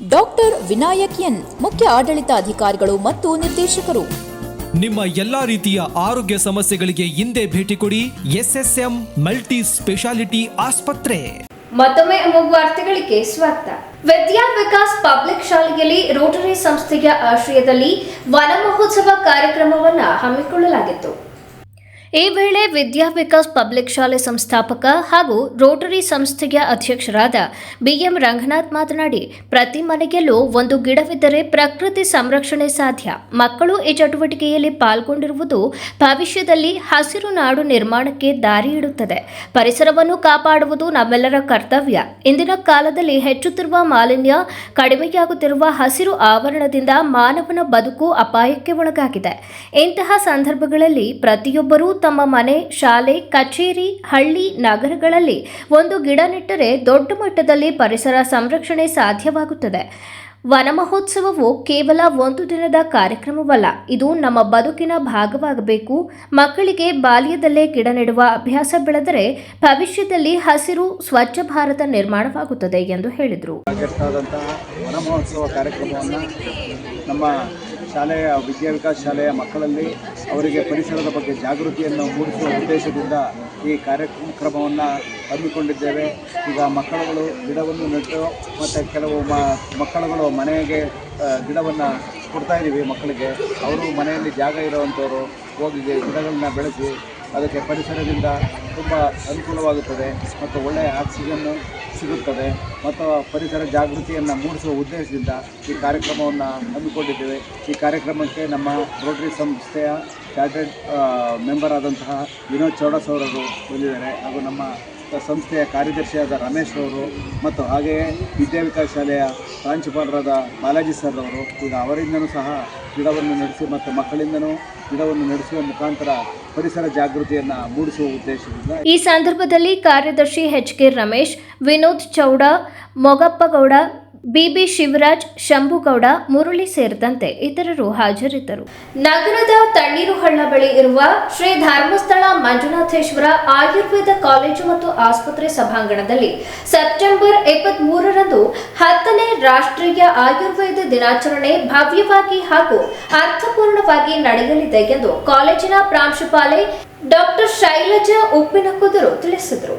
ಡಾಕ್ಟರ್ ವಿನಾಯಕ್ ಎನ್ ಮುಖ್ಯ ಆಡಳಿತಾಧಿಕಾರಿಗಳು ಮತ್ತು ನಿರ್ದೇಶಕರು. ನಿಮ್ಮ ಎಲ್ಲಾ ರೀತಿಯ ಆರೋಗ್ಯ ಸಮಸ್ಯೆಗಳಿಗೆ ಹಿಂದೆ ಭೇಟಿ ಕೊಡಿ ಎಸ್ಎಸ್ಎಂ ಮಲ್ಟಿ ಸ್ಪೆಷಾಲಿಟಿ ಆಸ್ಪತ್ರೆ. ಮತ್ತೊಮ್ಮೆ ಮೂಗು ವಾರ್ತೆಗಳಿಗೆ ಸ್ವಾಗತ. ವಿದ್ಯಾ ವಿಕಾಸ್ ಪಬ್ಲಿಕ್ ಶಾಲೆಯಲ್ಲಿ ರೋಟರಿ ಸಂಸ್ಥೆಯ ಆಶ್ರಯದಲ್ಲಿ ವನ ಮಹೋತ್ಸವ ಕಾರ್ಯಕ್ರಮವನ್ನು ಹಮ್ಮಿಕೊಳ್ಳಲಾಗಿತ್ತು. ಈ ವೇಳೆ ವಿದ್ಯಾ ವಿಕಾಸ್ ಪಬ್ಲಿಕ್ ಶಾಲೆ ಸಂಸ್ಥಾಪಕ ಹಾಗೂ ರೋಟರಿ ಸಂಸ್ಥೆಯ ಅಧ್ಯಕ್ಷರಾದ ಬಿಎಂ ರಂಗನಾಥ್ ಮಾತನಾಡಿ, ಪ್ರತಿ ಮನೆಯಲ್ಲೂ ಒಂದು ಗಿಡವಿದ್ದರೆ ಪ್ರಕೃತಿ ಸಂರಕ್ಷಣೆ ಸಾಧ್ಯ. ಮಕ್ಕಳು ಈ ಚಟುವಟಿಕೆಯಲ್ಲಿ ಪಾಲ್ಗೊಂಡಿರುವುದು ಭವಿಷ್ಯದಲ್ಲಿ ಹಸಿರು ನಾಡು ನಿರ್ಮಾಣಕ್ಕೆ ದಾರಿ ಇಡುತ್ತದೆ. ಪರಿಸರವನ್ನು ಕಾಪಾಡುವುದು ನಮ್ಮೆಲ್ಲರ ಕರ್ತವ್ಯ. ಇಂದಿನ ಕಾಲದಲ್ಲಿ ಹೆಚ್ಚುತ್ತಿರುವ ಮಾಲಿನ್ಯ, ಕಡಿಮೆಯಾಗುತ್ತಿರುವ ಹಸಿರು ಆವರಣದಿಂದ ಮಾನವನ ಬದುಕು ಅಪಾಯಕ್ಕೆ ಒಳಗಾಗಿದೆ. ಇಂತಹ ಸಂದರ್ಭಗಳಲ್ಲಿ ಪ್ರತಿಯೊಬ್ಬರೂ ತಮ್ಮ ಮನೆ, ಶಾಲೆ, ಕಚೇರಿ, ಹಳ್ಳಿ, ನಗರಗಳಲ್ಲಿ ಒಂದು ಗಿಡ ನೆಟ್ಟರೆ ದೊಡ್ಡ ಮಟ್ಟದಲ್ಲಿ ಪರಿಸರ ಸಂರಕ್ಷಣೆ ಸಾಧ್ಯವಾಗುತ್ತದೆ. ವನ ಮಹೋತ್ಸವವು ಕೇವಲ ಒಂದು ದಿನದ ಕಾರ್ಯಕ್ರಮವಲ್ಲ, ಇದು ನಮ್ಮ ಬದುಕಿನ ಭಾಗವಾಗಬೇಕು. ಮಕ್ಕಳಿಗೆ ಬಾಲ್ಯದಲ್ಲೇ ಗಿಡ ನೆಡುವ ಅಭ್ಯಾಸ ಬೆಳೆದರೆ ಭವಿಷ್ಯದಲ್ಲಿ ಹಸಿರು, ಸ್ವಚ್ಛ ಭಾರತ ನಿರ್ಮಾಣವಾಗುತ್ತದೆ ಎಂದು ಹೇಳಿದರು. ನಮ್ಮ ಶಾಲೆಯ ವಿದ್ಯಾ ವಿಕಾಸ ಶಾಲೆಯ ಮಕ್ಕಳಲ್ಲಿ ಅವರಿಗೆ ಪರಿಸರದ ಬಗ್ಗೆ ಜಾಗೃತಿಯನ್ನು ಮೂಡಿಸುವ ಉದ್ದೇಶದಿಂದ ಈ ಕಾರ್ಯಕ್ರಮವನ್ನು ಹಮ್ಮಿಕೊಂಡಿದ್ದೇವೆ. ಈಗ ಮಕ್ಕಳುಗಳು ಗಿಡವನ್ನು ನೆಟ್ಟು ಮತ್ತು ಕೆಲವು ಮಕ್ಕಳುಗಳು ಮನೆಗೆ ಗಿಡವನ್ನು ಕೊಡ್ತಾ ಇದ್ದೀವಿ ಮಕ್ಕಳಿಗೆ. ಅವರು ಮನೆಯಲ್ಲಿ ಜಾಗ ಇರೋವಂಥವ್ರು ಹೋಗಿ ಗಿಡಗಳನ್ನ ಬೆಳೆಸಿ ಅದಕ್ಕೆ ಪರಿಸರದಿಂದ ತುಂಬ ಅನುಕೂಲವಾಗುತ್ತದೆ ಮತ್ತು ಒಳ್ಳೆಯ ಆಕ್ಸಿಜನ್ನು ಸಿಗುತ್ತದೆ. ಮತ್ತು ಪರಿಸರ ಜಾಗೃತಿಯನ್ನು ಮೂಡಿಸುವ ಉದ್ದೇಶದಿಂದ ಈ ಕಾರ್ಯಕ್ರಮವನ್ನು ಹಮ್ಮಿಕೊಂಡಿದ್ದೇವೆ. ಈ ಕಾರ್ಯಕ್ರಮಕ್ಕೆ ನಮ್ಮ ರೋಟರಿ ಸಂಸ್ಥೆಯ ಚಾರ್ಟೆಡ್ ಮೆಂಬರ್ ಆದಂತಹ ವಿನೋದ್ ಚೌಡಸ್ ಅವರವರು ಬಂದಿದ್ದಾರೆ ಹಾಗೂ ನಮ್ಮ ಸಂಸ್ಥೆಯ ಕಾರ್ಯದರ್ಶಿಯಾದ ರಮೇಶ್ ಅವರು ಮತ್ತು ಹಾಗೆಯೇ ವಿದ್ಯಾ ವಿಕಾಸ ಶಾಲೆಯ ಪ್ರಾಂಶುಪಾಲರಾದ ಬಾಲಾಜಿ ಸರ್ ಅವರು ಈಗ ಅವರಿಂದನೂ ಸಹ ಗಿಡವನ್ನು ನಡೆಸಿ ಮತ್ತು ಮಕ್ಕಳಿಂದನೂ ಗಿಡವನ್ನು ನಡೆಸುವ ಮುಖಾಂತರ ಪರಿಸರ ಜಾಗೃತಿಯನ್ನು ಮೂಡಿಸುವ ಉದ್ದೇಶದಿಂದ ಈ ಸಂದರ್ಭದಲ್ಲಿ ಕಾರ್ಯದರ್ಶಿ H K Ramesh, Vinod Chowda Mogappagowda BB Shivaraj Shambhugowda Murali ಸೇರಿದಂತೆ ಇತರರು ಹಾಜರಿದ್ದರು. ನಗರದ ತಣ್ಣೀರುಹಳ್ಳ ಬಳಿ ಇರುವ ಶ್ರೀ ಧರ್ಮಸ್ಥಳ ಮಂಜುನಾಥೇಶ್ವರ ಆಯುರ್ವೇದ ಕಾಲೇಜು ಮತ್ತು ಆಸ್ಪತ್ರೆ ಸಭಾಂಗಣದಲ್ಲಿ ಸೆಪ್ಟೆಂಬರ್ ಇಪ್ಪತ್ತ್ ಮೂರರಂದು ಹತ್ತನೇ ರಾಷ್ಟ್ರೀಯ ಆಯುರ್ವೇದ ದಿನಾಚರಣೆ ಭವ್ಯವಾಗಿ ಹಾಗೂ ಅರ್ಥಪೂರ್ಣವಾಗಿ ನಡೆಯಲಿದೆ ಎಂದು ಕಾಲೇಜಿನ ಪ್ರಾಂಶುಪಾಲೆ ಡಾಕ್ಟರ್ ಶೈಲಜಾ ಉಪ್ಪಿನಕುದರು ತಿಳಿಸಿದರು.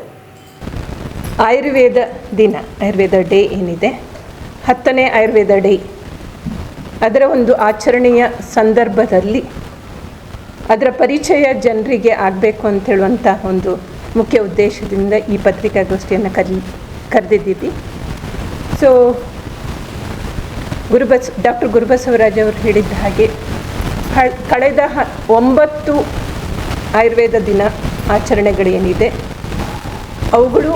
ಆಯುರ್ವೇದ ದಿನ ಆಯುರ್ವೇದ ಡೇ ಏನಿದೆ? ಹತ್ತನೇ ಆಯುರ್ವೇದ ಡೇ. ಅದರ ಒಂದು ಆಚರಣೆಯ ಸಂದರ್ಭದಲ್ಲಿ ಅದರ ಪರಿಚಯ ಜನರಿಗೆ ಆಗಬೇಕು ಅಂತ ಹೇಳುವಂಥ ಒಂದು ಮುಖ್ಯ ಉದ್ದೇಶದಿಂದ ಈ ಪತ್ರಿಕಾಗೋಷ್ಠಿಯನ್ನು ಕರಿ, ಕರೆದಿದ್ದೀವಿ. ಸೊ ಗುರುಬಸ್ ಡಾಕ್ಟರ್ ಗುರುಬಸವರಾಜ್ ಅವರು ಹೇಳಿದ್ದ ಹಾಗೆ ಕಳೆದ ಹ, ಒಂಬತ್ತು ಆಯುರ್ವೇದ ದಿನ ಆಚರಣೆಗಳೇನಿದೆ, ಅವುಗಳು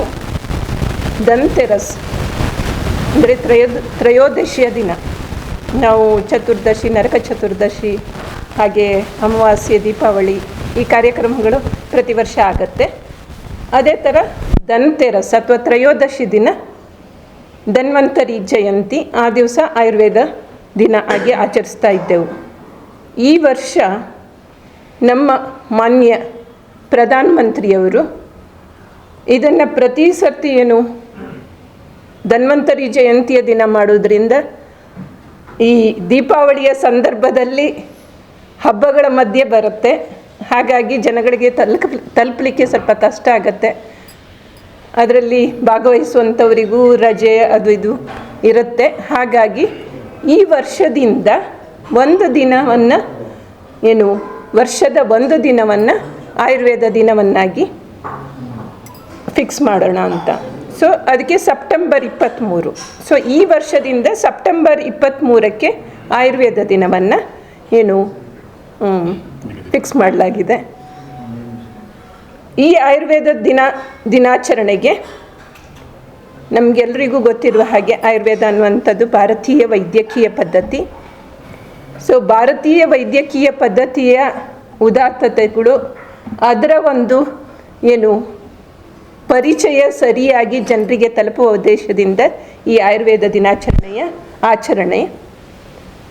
ದಂತೆರಸ್ ಅಂದರೆ ತ್ರಯೋ, ತ್ರಯೋದಶಿಯ ದಿನ. ನಾವು ಚತುರ್ದಶಿ, ನರಕ ಚತುರ್ದಶಿ, ಹಾಗೆ ಅಮಾವಾಸ್ಯೆ, ದೀಪಾವಳಿ ಈ ಕಾರ್ಯಕ್ರಮಗಳು ಪ್ರತಿ ವರ್ಷ ಆಗತ್ತೆ. ಅದೇ ಥರ ಧನ್ತೆರಸ್ ಅಥವಾ ತ್ರಯೋದಶಿ ದಿನ ಧನ್ವಂತರಿ ಜಯಂತಿ ಆ ದಿವಸ ಆಯುರ್ವೇದ ದಿನ ಆಗಿ ಆಚರಿಸ್ತಾ ಇದ್ದೆವು. ಈ ವರ್ಷ ನಮ್ಮ ಮಾನ್ಯ ಪ್ರಧಾನಮಂತ್ರಿಯವರು ಇದನ್ನು ಪ್ರತಿ ಸರ್ತಿ ಏನು ಧನ್ವಂತರಿ ಜಯಂತಿಯ ದಿನ ಮಾಡೋದ್ರಿಂದ ಈ ದೀಪಾವಳಿಯ ಸಂದರ್ಭದಲ್ಲಿ ಹಬ್ಬಗಳ ಮಧ್ಯೆ ಬರುತ್ತೆ. ಹಾಗಾಗಿ ಜನಗಳಿಗೆ ತಲುಪ ತಲುಪಲಿಕ್ಕೆ ಸ್ವಲ್ಪ ಕಷ್ಟ ಆಗತ್ತೆ. ಅದರಲ್ಲಿ ಭಾಗವಹಿಸುವಂಥವರಿಗೂ ರಜೆ ಅದು ಇದು ಇರುತ್ತೆ. ಹಾಗಾಗಿ ಈ ವರ್ಷದಿಂದ ಒಂದು ದಿನವನ್ನು ಏನು ವರ್ಷದ ಒಂದು ದಿನವನ್ನು ಆಯುರ್ವೇದ ದಿನವನ್ನಾಗಿ ಫಿಕ್ಸ್ ಮಾಡೋಣ ಅಂತ. ಸೊ ಅದಕ್ಕೆ ಸೆಪ್ಟೆಂಬರ್ ಇಪ್ಪತ್ತ್ಮೂರು ಸೊ ಈ ವರ್ಷದಿಂದ ಸೆಪ್ಟೆಂಬರ್ ಇಪ್ಪತ್ತ್ಮೂರಕ್ಕೆ ಆಯುರ್ವೇದ ದಿನವನ್ನು ಏನು ಫಿಕ್ಸ್ ಮಾಡಲಾಗಿದೆ. ಈ ಆಯುರ್ವೇದ ದಿನ, ದಿನಾಚರಣೆಗೆ ನಮಗೆಲ್ರಿಗೂ ಗೊತ್ತಿರುವ ಹಾಗೆ ಆಯುರ್ವೇದ ಅನ್ನುವಂಥದ್ದು ಭಾರತೀಯ ವೈದ್ಯಕೀಯ ಪದ್ಧತಿ. ಸೊ ಭಾರತೀಯ ವೈದ್ಯಕೀಯ ಪದ್ಧತಿಯ ಉದಾತ್ತತೆಗಳು ಅದರ ಒಂದು ಏನು ಪರಿಚಯ ಸರಿಯಾಗಿ ಜನರಿಗೆ ತಲುಪುವ ಉದ್ದೇಶದಿಂದ ಈ ಆಯುರ್ವೇದ ದಿನಾಚರಣೆಯ ಆಚರಣೆ.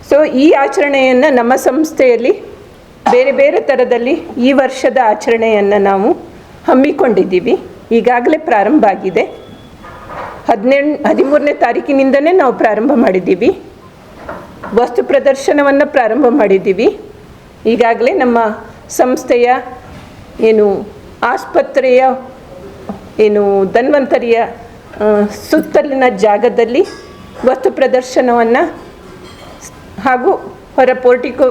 ಸೊ ಈ ಆಚರಣೆಯನ್ನು ನಮ್ಮ ಸಂಸ್ಥೆಯಲ್ಲಿ ಬೇರೆ ಬೇರೆ ಥರದಲ್ಲಿ ಈ ವರ್ಷದ ಆಚರಣೆಯನ್ನು ನಾವು ಹಮ್ಮಿಕೊಂಡಿದ್ದೀವಿ. ಈಗಾಗಲೇ ಪ್ರಾರಂಭ ಆಗಿದೆ. ಹದಿನೆಂಟು, ಹದಿಮೂರನೇ ತಾರೀಕಿನಿಂದನೇ ನಾವು ಪ್ರಾರಂಭ ಮಾಡಿದ್ದೀವಿ. ವಸ್ತು ಪ್ರದರ್ಶನವನ್ನು ಪ್ರಾರಂಭ ಮಾಡಿದ್ದೀವಿ. ಈಗಾಗಲೇ ನಮ್ಮ ಸಂಸ್ಥೆಯ ಏನು ಆಸ್ಪತ್ರೆಯ ಏನು ಧನ್ವಂತರಿಯ ಸುತ್ತಲಿನ ಜಾಗದಲ್ಲಿ ವಸ್ತು ಪ್ರದರ್ಶನವನ್ನು ಹಾಗೂ ಹೊರ ಪೋರ್ಟಿಕೋ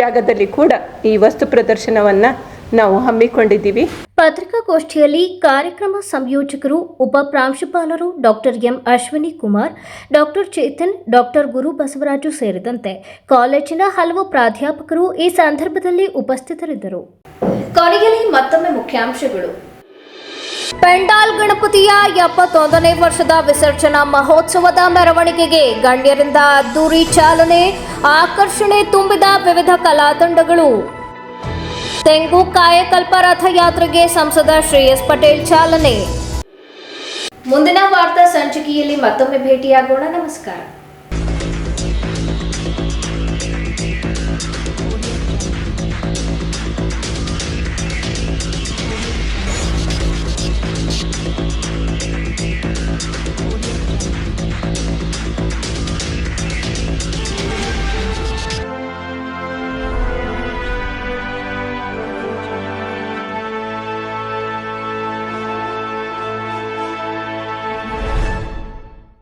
ಜಾಗದಲ್ಲಿ ಕೂಡ ಈ ವಸ್ತು ಪ್ರದರ್ಶನವನ್ನು ನಾವು ಹಮ್ಮಿಕೊಂಡಿದ್ದೀವಿ. ಪತ್ರಿಕಾಗೋಷ್ಠಿಯಲ್ಲಿ ಕಾರ್ಯಕ್ರಮ ಸಂಯೋಜಕರು, ಉಪ ಪ್ರಾಂಶುಪಾಲರು doctor M Ashwini Kumar, doctor Chetan, doctor Guru Basavaraju ಸೇರಿದಂತೆ ಕಾಲೇಜಿನ ಹಲವು ಪ್ರಾಧ್ಯಾಪಕರು ಈ ಸಂದರ್ಭದಲ್ಲಿ ಉಪಸ್ಥಿತರಿದ್ದರು. ಕೊನೆಯಲ್ಲಿ ಮತ್ತೊಮ್ಮೆ ಮುಖ್ಯಾಂಶಗಳು. ಪೆಂಡಾಲ್ ಗಣಪತಿಯ ಎಪ್ಪತ್ತೊಂದನೇ ವರ್ಷದ ವಿಸರ್ಜನಾ ಮಹೋತ್ಸವದ ಮೆರವಣಿಗೆಗೆ ಗಣ್ಯರಿಂದ ಅದ್ದೂರಿ ಚಾಲನೆ, ಆಕರ್ಷಣೆ ತುಂಬಿದ ವಿವಿಧ ಕಲಾತಂಡಗಳು ತೆಂಗು ಕಾಯಕಲ್ಪ ರಥಯಾತ್ರೆಗೆ ಸಂಸದ ಶ್ರೇಯಸ್ ಪಟೇಲ್ ಚಾಲನೆ. ಮುಂದಿನ ವಾರ್ತಾ ಸಂಚಿಕೆಯಲ್ಲಿ ಮತ್ತೊಮ್ಮೆ ಭೇಟಿಯಾಗೋಣ. ನಮಸ್ಕಾರ.